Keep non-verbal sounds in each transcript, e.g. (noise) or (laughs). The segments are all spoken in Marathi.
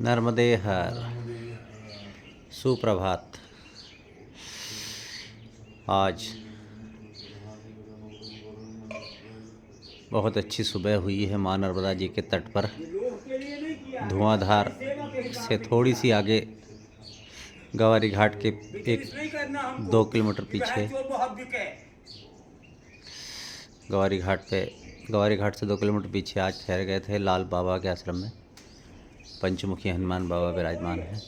नर्मदे हर सुप्रभात। आज बहुत अच्छी सुबह हुई है माँ नर्मदा जी के तट पर। धुआंधार से थोड़ी सी आगे गवारी घाट के एक दो किलोमीटर पीछे गवारी घाट पे गवारी घाट से दो किलोमीटर पीछे आज ठहर गए थे लाल बाबा के आश्रम में। पंचमुखी हनुमान बाबा विराजमान है।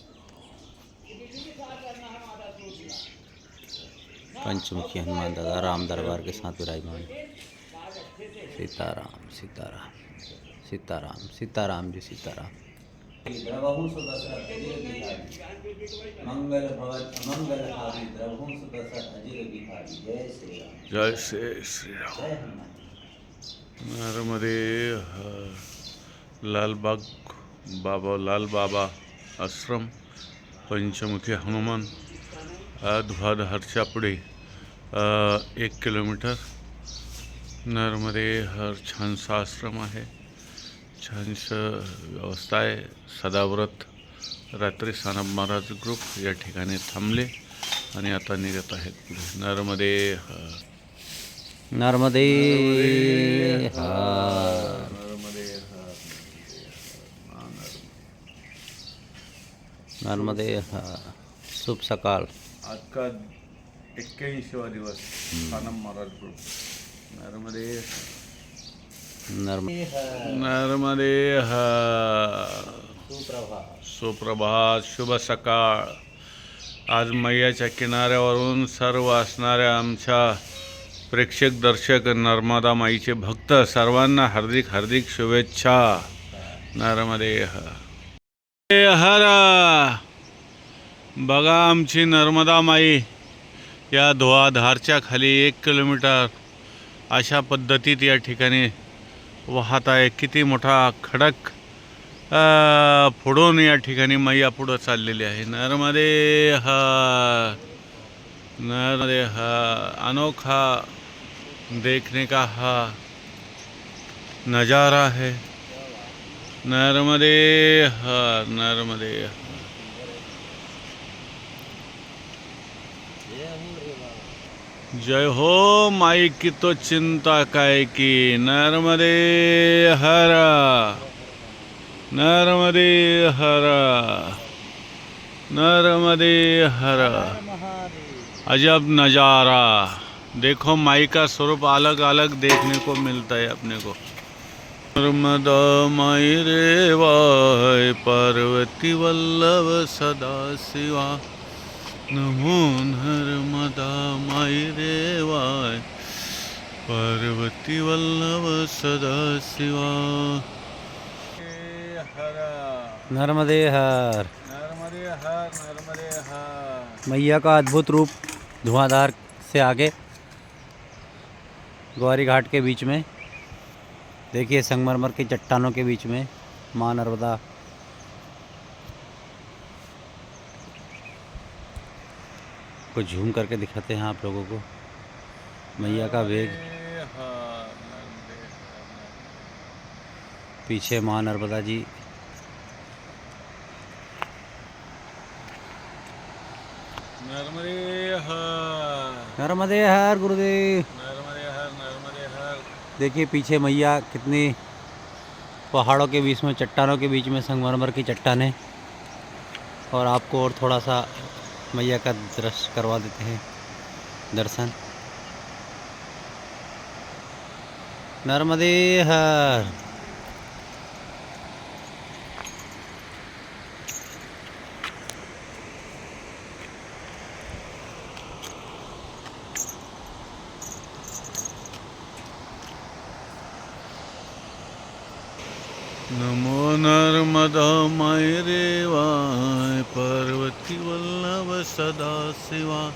पंचमुखी हनुमान दादा राम दरबार के साथ विराजमान है। सीताराम सीताराम सीताराम सीताराम जी सीताराम। मंगल मंगल जय श्री राम श्री हनुमान नर्मदे हर. लालबाग बाबा लाल बाबा आश्रम पंचमुखी हनुमान धुवाधारच्या पुढे एक किलोमीटर. नर्मदे हर छानसा आश्रम आहे. छानसं व्यवस्था आहे. सदाव्रत रात्री सानप महाराज ग्रुप या ठिकाणी थांबले आणि आता निघत आहेत पुढे. नर्मदे हर. नर्मदे हर. नर्मदे शुभ सकाळ. आजचा एक्क्याऐंशीवा दिवस सानम महाराज ग्रुप नर्मदे नर्मदे नर्मदे सुप्रभात. सुप्रभात शुभ सकाळ. आज मैयाच्या किनाऱ्यावरून सर्व असणाऱ्या आमच्या प्रेक्षक दर्शक नर्मदा माईचे भक्त सर्वांना हार्दिक हार्दिक शुभेच्छा. नर्मदे हर. बघा आमची नर्मदा माई. या धुवाधारच्या खाली एक किलोमीटर अशा पद्धतीत या ठिकाणी वाहत आहे किती मोठा खडक फोडून या ठिकाणी मैया पुढं चाललेली आहे. नर्मदे हा नर्मदे हा अनोखा देखने का हा नज़ारा है. नर्मदे हा नर्मदे जय हो माई की तो चिंता काय की? नर्मदे हरा नर्मदे हरा नर्मदे हरा। अजब नज़ारा। देखो माई का स्वरूप अलग अलग देखने को मिलता है अपने को। नर्मदा माई रे वाय पार्वती वल्लभ सदा शिवा नमो नर्मदा माई रे वाय पार्वती वल्लभ सदा शिवा नर्मदे हर नर्मदे हर नर्मदे हर मैया का अद्भुत रूप धुआंधार से आगे ग्वारी घाट के बीच में। देखिए संगमरमर की चट्टानों के बीच में माँ नर्मदा। को झूम करके दिखाते हैं आप लोगों को। मैया का वेग। पीछे माँ नर्मदा जी। नर्मदे हर। नर्मदे हर गुरुदेव नर्मदे हर नर्मदे हर देखिए, पीछे मैया कितनी पहाड़ों के बीच में, चट्टानों के बीच में, संगमरमर की चट्टानें। और आपको और थोड़ा सा मैया का दृश्य करवा देते हैं, दर्शन। नर्मदे हर नर्मदामय देवाय सदा शिवाय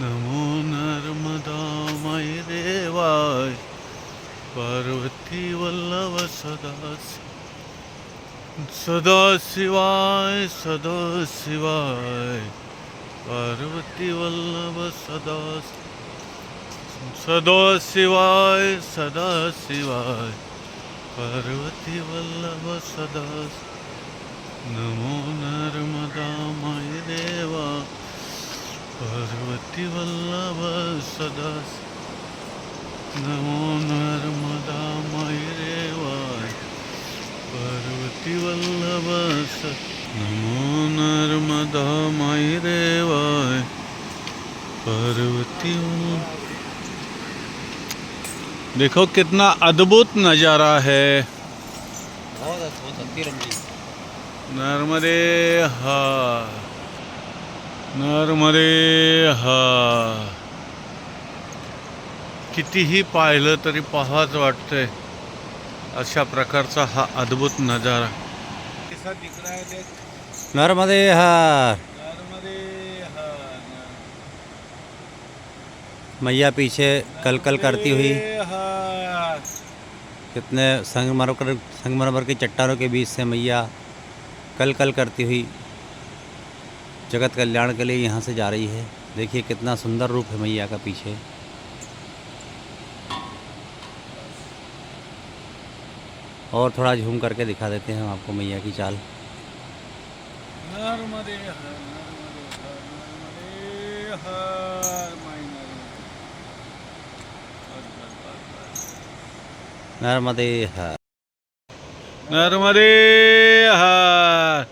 नमो नर्मदामय देवाय पर्वतीवल्लभ सदाशिव सदाशिवाय सदाशिवाय पार्वतीवल्लभ सदा शिवाय पार्वती वल्लभ सदा सदा शिवाय सदा शिवाय। પાર્વતી વલ્લભ સદાસ. નમો નર્મદામય દેવા. પાર્વતી વલ્લભ સદાસ. નમો નર્મદામય દેવાય પાર્વતી વલ્લભ સ, નમો નર્મદામય દેવાય પાર્વતી देखो कितना अद्भुत नज़ारा है। नर्मदे हा। नर्मदे हा। कितीही पाहिलं तरी पाहाच वाटतंय अशा प्रकारचा हा अद्भुत नजारा. है नर्मदे हर मैया पीछे कल कल करती हुई। कितने संगमरमर संगमरमर की चट्टानों के बीच से मैया कल कल करती हुई जगत कल्याण के लिए यहाँ से जा रही है। देखिए कितना सुंदर रूप है मैया का पीछे। और थोड़ा झूम करके दिखा देते हैं हम आपको मैया की चाल। नर्मदे हर नर्मदे हर नर्मदे हर नर्मदे। नर्मदे हर नर्मदे हर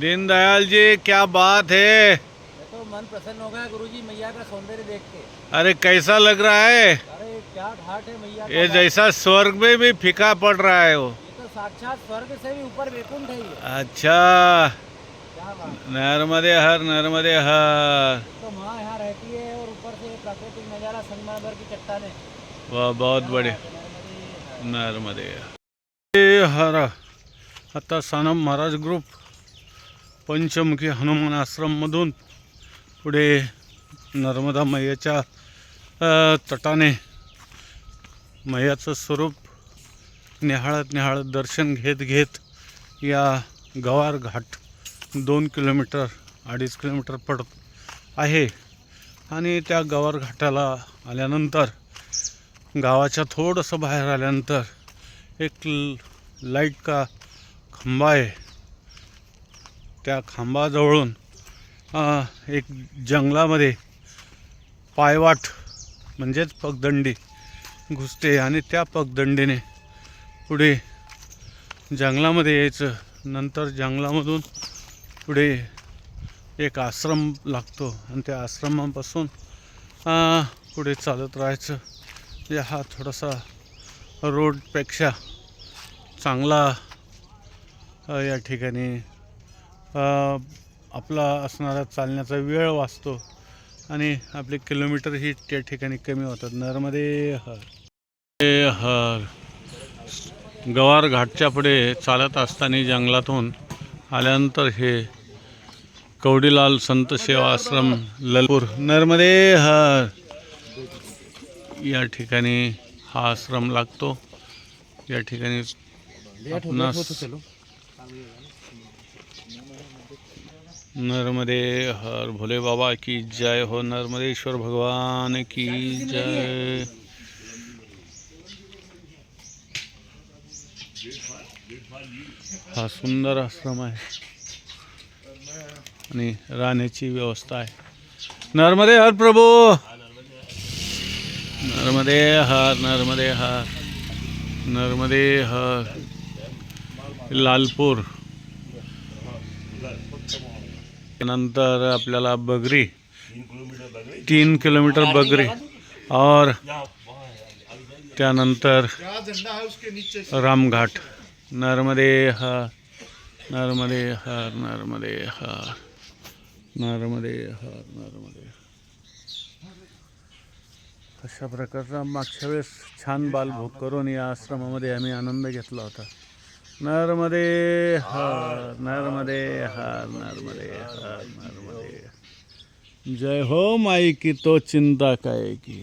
दीनदयाल जी क्या बात है? तो मन प्रसन्न हो गया गुरुजी मैया का सौंदर्य देख के। अरे कैसा लग रहा है? अरे क्या घाट है मैया ये जैसा स्वर्ग में भी फीका पड़ रहा है वो। तो साक्षात स्वर्ग से भी ऊपर वैकुंठ है अच्छा। नर्मदे हर नर्मदे हर तो माँ यहाँ रहती है और ऊपर से प्राकृतिक नज़ारा संगमरमर की चट्टाने। वा बहुत बड़े नर्मदे हर. आता सानम महाराज ग्रुप पंचमुखी हनुमान आश्रममधून पुढे नर्मदा मैयाच्या तटाने मैयाचं स्वरूप निहाळत निहाळत दर्शन घेत घेत या गवार घाट दोन किलोमीटर अडीच किलोमीटर पडत आहे. आणि त्या गवार घाटाला आल्यानंतर गावाच्या थोडंसं बाहेर आल्यानंतर एक ल- लाइट का खांबा आहे. त्या खांबाजवळून एक जंगलामध्ये पायवाट म्हणजेच पगदंडी घुसते आणि त्या पगदंडीने पुढे जंगलामध्ये यायचं. नंतर जंगलामधून पुढे एक आश्रम लागतो आणि त्या आश्रमापासून पुढे चालत राहायचं. म्हणजे हा थोडासा रोडपेक्षा चांगला या ठिकाणी आपला असणारा चालण्याचा वेळ वाचतो आणि आपले किलोमीटरही त्या ठिकाणी कमी होतात. नर्मदे हर. हे हर. गवार घाटच्या पुढे चालत असताना जंगलातून आल्यानंतर हे कवडीलाल संत सेवा आश्रम ललपूर. नर्मदे हर. या ठिकाणी हा आश्रम लागतो. या ठिकाणी आपणास नर्मदे हर भोले बाबा की जय हो नर्मदेश्वर भगवान की जय। हा सुंदर आश्रम आहे आणि राहण्याची व्यवस्था आहे. नर्मदे हर प्रभू! नर्मदे हर नर्मदे हर नर्मदे हर। लालपूर। नंतर आपल्याला बगरी। तीन किलोमीटर बगरी। और त्यानंतर रामघाट। नर्मदे हर नर्मदे हर नर्मदे हर नर्मदे हर नर्मदे अशा प्रकारचा मागच्या वेळेस छान बालभोग करून या आश्रमामध्ये आम्ही आनंद घेतला होता. नर्मदे हर नर्मदे हर नर्मदे हर नर्मदे जय हो माई की तो चिंता काय की?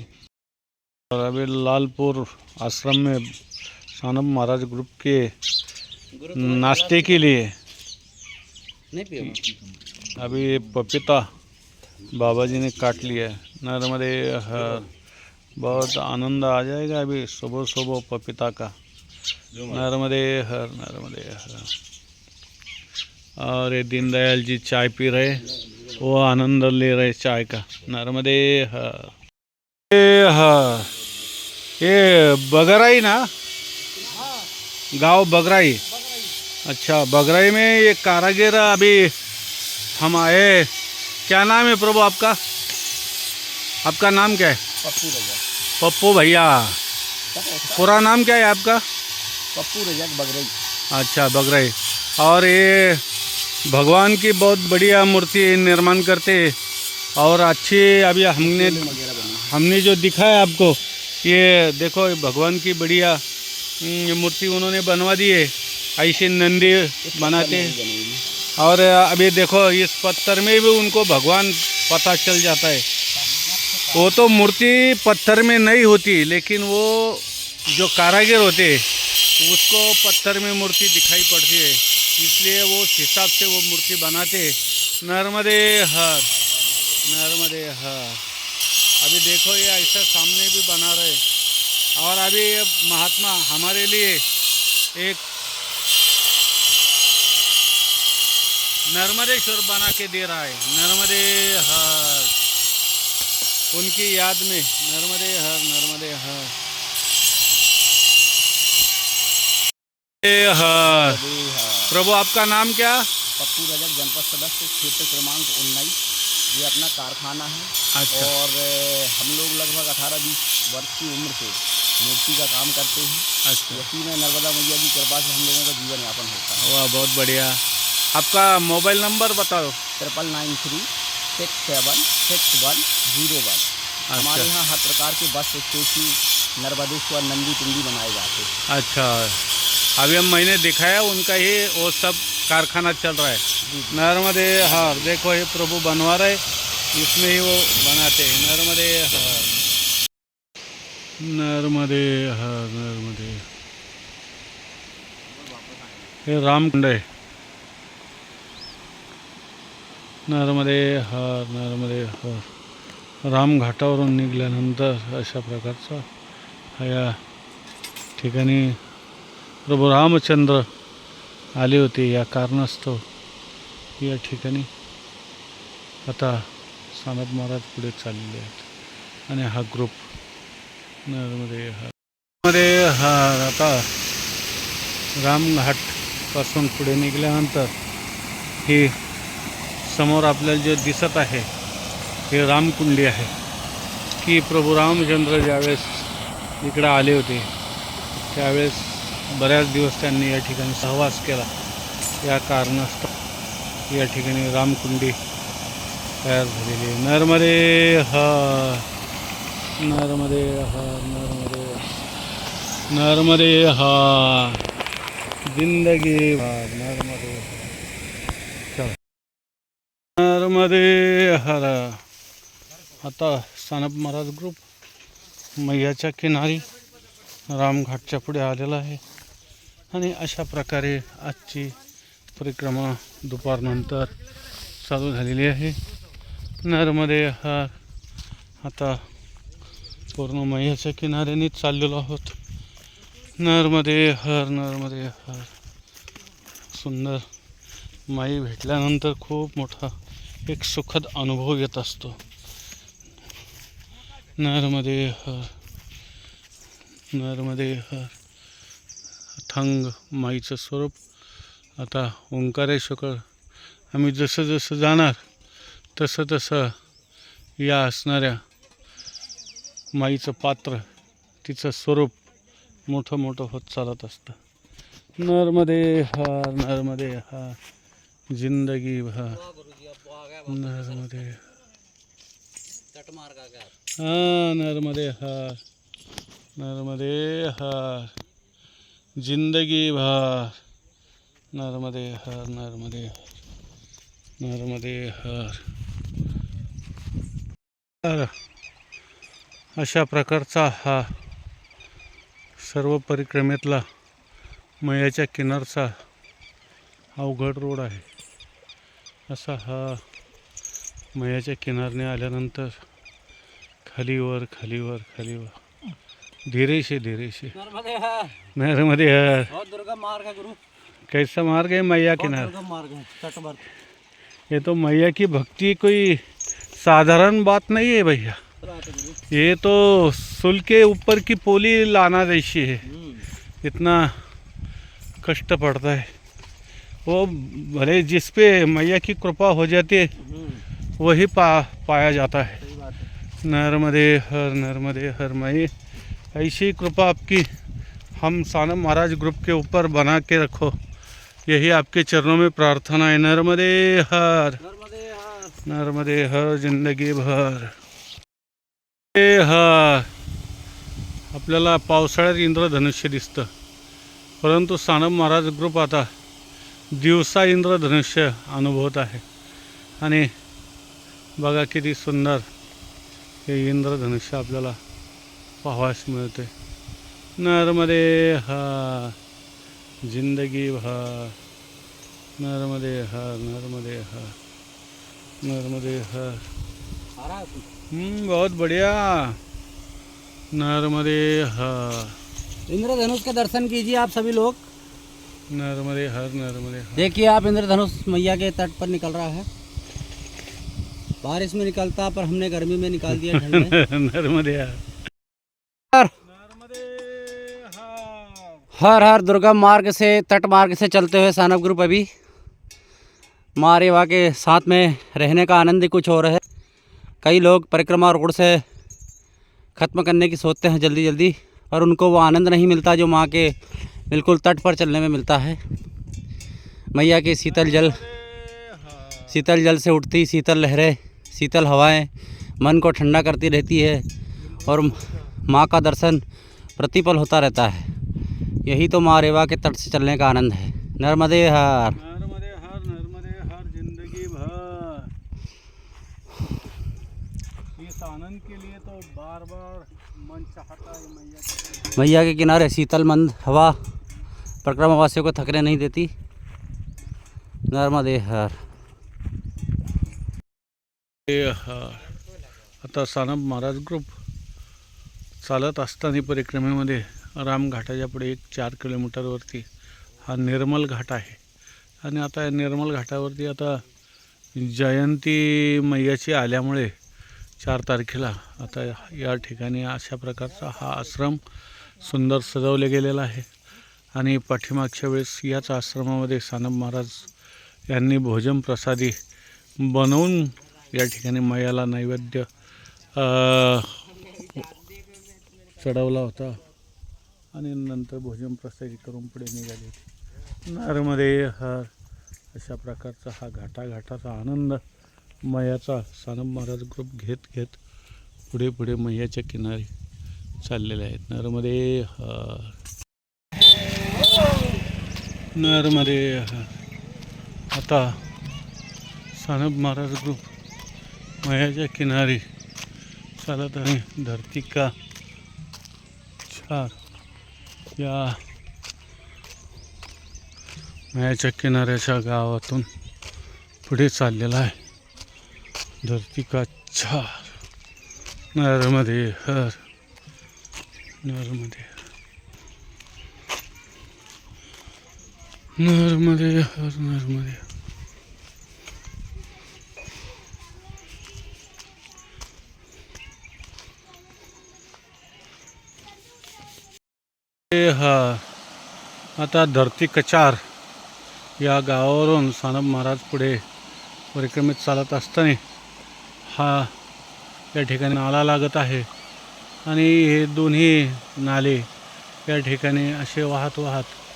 और अभी लालपुर आश्रम में सानम महाराज ग्रुप के नाश्ते के लिए। अभी पपीता बाबा जी ने काट लिया है। नर्मदे हर। बहुत आनंद आ जाएगा अभी सुबह सुबह पपीता का। नर्मदे हर नर्मदे हर और ये दीनदयाल जी चाय पी रहे, वो आनंद ले रहे चाय का। नर्मदे हर ये बगराई ना? गाँव बगराई। अच्छा बगराई में ये कारागिर अभी हम आए। क्या नाम है प्रभु आपका? आपका नाम क्या है? पप्पू पप्पू भैया। पूरा नाम क्या है आपका? पप्पू रजक बगरई। अच्छा बगरई। और ये भगवान की बहुत बढ़िया मूर्ति निर्माण करते। और अच्छी अभी हमने हमने जो दिखाया आपको ये देखो भगवान की बढ़िया हम्म, ये मूर्ति उन्होंने बनवा दी है। ऐसे नंदी बनाते हैं। और अभी देखो इस पत्थर में भी उनको भगवान पता चल जाता है। वो तो मूर्ति पत्थर में नहीं होती, लेकिन वो जो कारागिर होते, उसको पत्थर में मूर्ति दिखाई पड़ती है। इसलिए वो हिसाब से वो मूर्ति बनाते। नर्मदे हर नर्मदे हर। अभी देखो ये ऐसा सामने भी बना रहे। और अभी ये महात्मा हमारे लिए एक नर्मदेश्वर बना के दे रहा है। नर्मदे हर। उनकी याद में नर्मदे हर नर्मदे हर। हर। हाँ, प्रभु आपका नाम क्या? पप्पू रजक जनपद सदस्य क्षेत्र क्रमांक उन्नीस। ये अपना कारखाना है। अच्छा। और हम लोग लगभग अठारह बीस वर्ष की उम्र से मूर्ति का काम करते हैं। अच्छा। इसी में नर्मदा मैया की कृपा से हम लोगों का जीवन यापन होता है। वाह बहुत बढ़िया। आपका मोबाइल नंबर बताओ। Triple nine three six seven six one zero one हमारे यहाँ हर प्रकार के बस स्टेशन नर्मदेश्वर नंदी पिंडी बनाए जाते हैं। अच्छा। अभी हम मैंने दिखाया उनका ही वो सब कारखाना चल रहा है। नर्मदे हर देखो ये प्रभु बनवा रहे इसमें ही वो बनाते हैं। नर्मदे हर नर्मदे हर नर्मदे। हे रामकुंड आहे नर्मदे हर नर्मदे हर रामघाटावरून निघाल्यानंतर अशा प्रकारचा हा या ठिकाणी प्रभू रामचंद्र आले होते या कारणास्तव या ठिकाणी आता सानप महाराज पुढे चाललेले आहेत. आणि हा ग्रुप नर्मदे हरमध्ये हा आता रामघाटपासून पुढे निघाल्यानंतर ही समोर आपल्याला जे दिसत आहे हे रामकुंडी आहे. की प्रभू रामचंद्र ज्यावेळेस इकडं आले होते त्यावेळेस बऱ्याच दिवस त्यांनी या ठिकाणी सहवास केला. या कारणास्तव या ठिकाणी रामकुंडी तयार झालेली आहे. नर्मदे हर नर्मदे हर नर्मदे नर्मदे हा जिंदगी भर नर्मदे चल मध्ये हर आता सानप महाराज ग्रुप मैयाच्या किनारी रामघाटच्या पुढे आलेला आहे. आणि अशा प्रकारे आजची परिक्रमा दुपारनंतर चालू झालेली आहे. नर्मदे हा आता पूर्ण मैयाच्या किनाऱ्यानेच चाललेलो आहोत. नर्मदे हर नर्मदे हर. सुंदर माई भेटल्यानंतर खूप मोठा एक सुखद अनुभव येत असतो. नर्मदे हर नर्मदे हर थंग माईचं स्वरूप. आता ओंकारेश्वर आम्ही जसं जसं जाणार तसं तसं या असणाऱ्या माईचं पात्र तिचं स्वरूप मोठं मोठं होत चालत असतं. नर्मदे हर नर्मदे हर. जिंदगी भर। नर्मदे हाँ। नर्मदे हर। नर्मदे हर। जिंदगी भर। नर्मदे हर नर्मदे हर। नर्मदे हर। अशा प्रकारचा हा सर्व परिक्रमेतला मयाच्या किनारचा अवघड रोड आहे. असा हा मयाच्या किनारने आल्यानंतर खालीवर खालीवर खालीवर. धीरेशे धीरेशे. नर्मदे हर. बहुत दुर्गम मार्ग है गुरु. कैसा मार्ग है मैया किनारे? दुर्गम मार्ग है ये तो मैया की भक्ति कोई साधारण बात नहीं है भैया। ये तो सुल के ऊपर की पोली लाना जैसी है। इतना कष्ट पड़ता है। वो भले जिस पे मैया की कृपा हो जाती है वही पा पाया जाता है। नर्मदे हर नर्मदे हर मई ऐसी कृपा आपकी हम सानम महाराज ग्रुप के ऊपर बना के रखो। यही आपके चरणों में प्रार्थना है। नर्मदे हर नर्मदे हार। जिंदगी भर। हर। आपल्याला पावसाळ्यात इंद्रधनुष्य दिसतं परंतु सानप महाराज ग्रुप आता दिवसा इंद्रधनुष्य अनुभवत आहे. आणि बघा किती सुंदर हे इंद्रधनुष्य आपल्याला पाहावयास मिळते नर्मदे हर जिंदगी भर. नर्मदे हर नर्मदे हर नर्मदे हर बहुत बढ़िया. नर्मदे हर इंद्रधनुष के दर्शन कीजिए आप सभी लोग. नर्मदे हर नर्मदे देखिए आप इंद्रधनुष मैया के तट पर निकल रहा है। बारिश में निकलता पर हमने गर्मी में निकाल दिया (laughs) नर्मदे हर। हर। हर। दुर्गम मार्ग से तट मार्ग से चलते हुए सानव ग्रुप अभी माँ रेवा के साथ में रहने का आनंद ही कुछ और है। कई लोग परिक्रमा रोड से ख़त्म करने की सोचते हैं जल्दी जल्दी पर उनको वो आनंद नहीं मिलता जो माँ के बिल्कुल तट पर चलने में मिलता है। मैया के शीतल जल शीतल जल से उठती शीतल लहरें शीतल हवाएँ मन को ठंडा करती रहती है और माँ का दर्शन प्रतिपल होता रहता है। यही तो माँ रेवा के तट से चलने का आनंद है। नर्मदे हर। नर्मदे हर नर्मदे हर ज़िंदगी भर। इस आनंद के लिए तो बार बार मन चाहता है मैया के। मैया के किनारे शीतल मंद हवा परिक्रमावासियों को थकने नहीं देती। नर्मदे हर। आता सानप महाराज ग्रुप चालत असताना परिक्रमेमध्ये रामघाटाच्या पुढे एक चार किलोमीटरवरती हा निर्मल घाट आहे. आणि आता या निर्मल घाटावरती आता जयंती मैयाची आल्यामुळे चार तारखेला आता या ठिकाणी अशा प्रकारचा हा आश्रम सुंदर सजवले गेलेला आहे. आणि पाठीमागच्या वेळेस याच आश्रमामध्ये सानप महाराज यांनी भोजन प्रसादी बनवून या ठिकाणी मैयाला नैवेद्य चढवला होता. आणि नंतर भोजन प्रसादी करून पुढे निघाली होती. नरमध्ये हर अशा प्रकारचा हा घाटाघाटाचा आनंद मैयाचा सानप महाराज ग्रुप घेत घेत पुढे पुढे मैयाच्या किनारी चाललेले आहेत नरमध्ये हर नरमध्ये आता सानप महाराज ग्रुप मयाच्या किनारी चालत आहे धरती का चार. या मयाच्या किनाऱ्याच्या गावातून पुढे चाललेला आहे धरती का चार. नरमध्ये हर. नरमध्ये नर्मदे हर नरमध्ये हा आता धरती कचार या गावावरून सानप महाराज पुढे परिक्रमेत चालत असताना हा या ठिकाणी नाला लागत आहे आणि हे दोन्ही नाले या ठिकाणी असे वाहत वाहत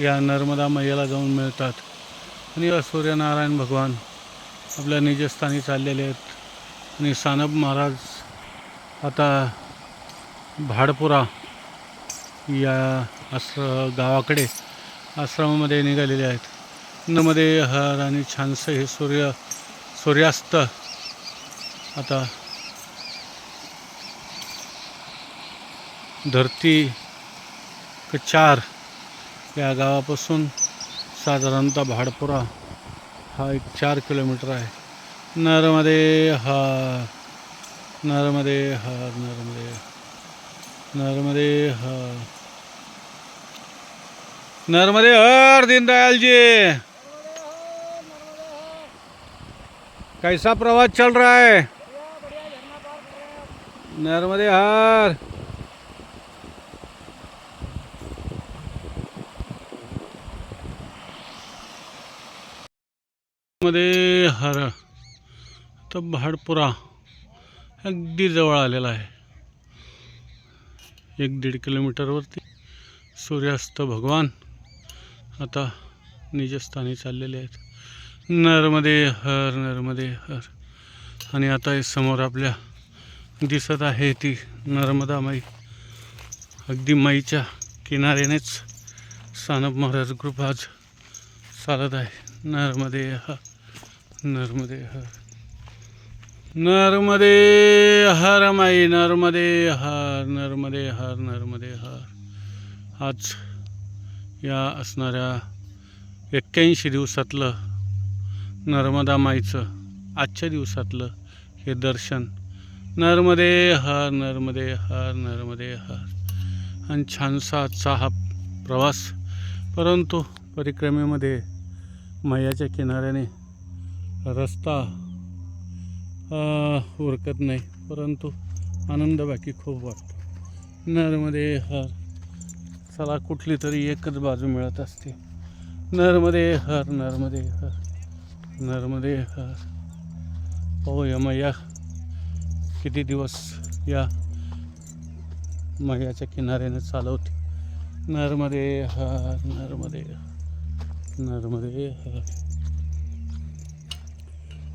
या नर्मदा मैयाला जाऊन मिळतात. आणि या सूर्यनारायण भगवान आपल्या निजस्थानी चाललेले आहेत. आणि सानप महाराज आता भाडपुरा या आश्र गावाकडे आश्रमामध्ये निघालेले आहेत. नमध्ये हर आणि छानसं हे सूर्य सूर्यास्त आता धरती क चार या गावापासून साधारणतः भाडपुरा हा एक चार किलोमीटर आहे. नरमध्ये हर नरमध्ये हर नरमध्ये नर्मदे हर नर्मदे हर दीनदयालजी कैसा प्रवास चल रहा है? नर्मदे हर। मध्ये हर तर भाडपुरा अगदी जवळ आलेला आहे. एक दीड किलोमीटरवरती सूर्यास्त भगवान आता निजस्थानी चाललेले आहेत. नर्मदे हर नर्मदे हर. आणि आता समोर आपल्या दिसत आहे ती नर्मदा माई. अगदी माईच्या किनाऱ्यानेच सानप महाराज ग्रुप आज चालत आहे. नर्मदे हर. नर्मदे हर. नर्मदे हर माई नर्मदे हर नर्मदे हर नर्मदे हर. आज या असणाऱ्या एक्क्याऐंशी दिवसातलं नर्मदा माईचं आजच्या दिवसातलं हे दर्शन. नर्मदे हर नर्मदे हर नर्मदे हर. आणि छानसा आजचा हा प्रवास. परंतु परिक्रमेमध्ये मैयाच्या किनाऱ्याने रस्ता उरकत नाही. परंतु आनंद बाकी खूप वाटतो. नरमध्ये हर चला कुठली तरी एकच बाजू मिळत असते. नर्मदे हर नर्मदे हर नर्मदे हर. पाहूया मैया किती दिवस या मैयाच्या किनाऱ्याने चालवते. नर्मदे हर नर्मदे हर नर्मदे हर.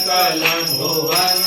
Kalam Bhuvan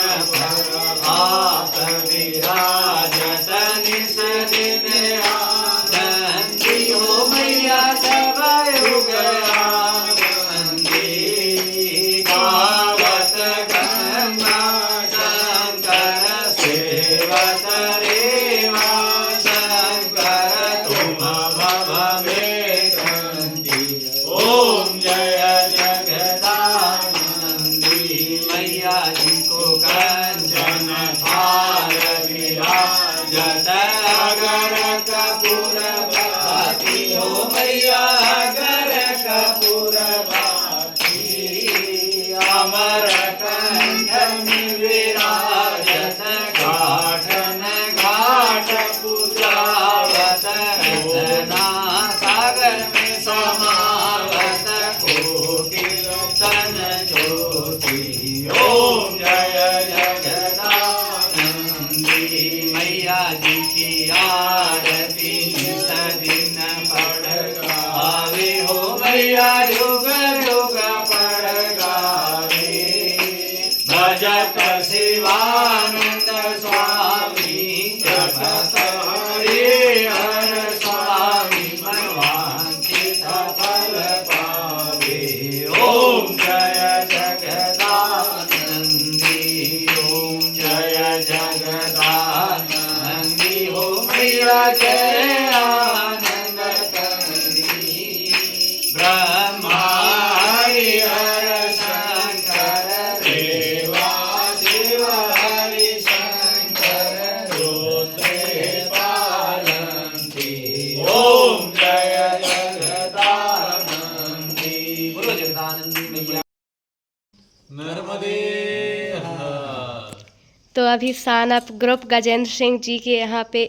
अभी सानप ग्रुप गजेंद्र सिंह जी के यहाँ पे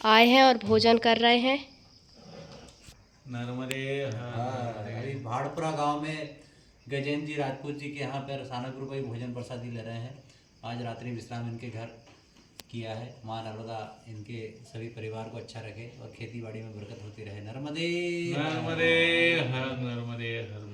आए हैं और भोजन कर रहे हैं। नर्मदे अभी भाड़पुरा गाँव में गजेंद्र जी राजपूत जी के यहाँ पर रसाना ग्रुप ही भोजन प्रसादी ले रहे हैं। आज रात्रि विश्राम इनके घर किया है। माँ नर्मदा इनके सभी परिवार को अच्छा रखे और खेती बाड़ी में बरकत होती रहे। नर्मदे। नर्मदे हर नर्मदे हर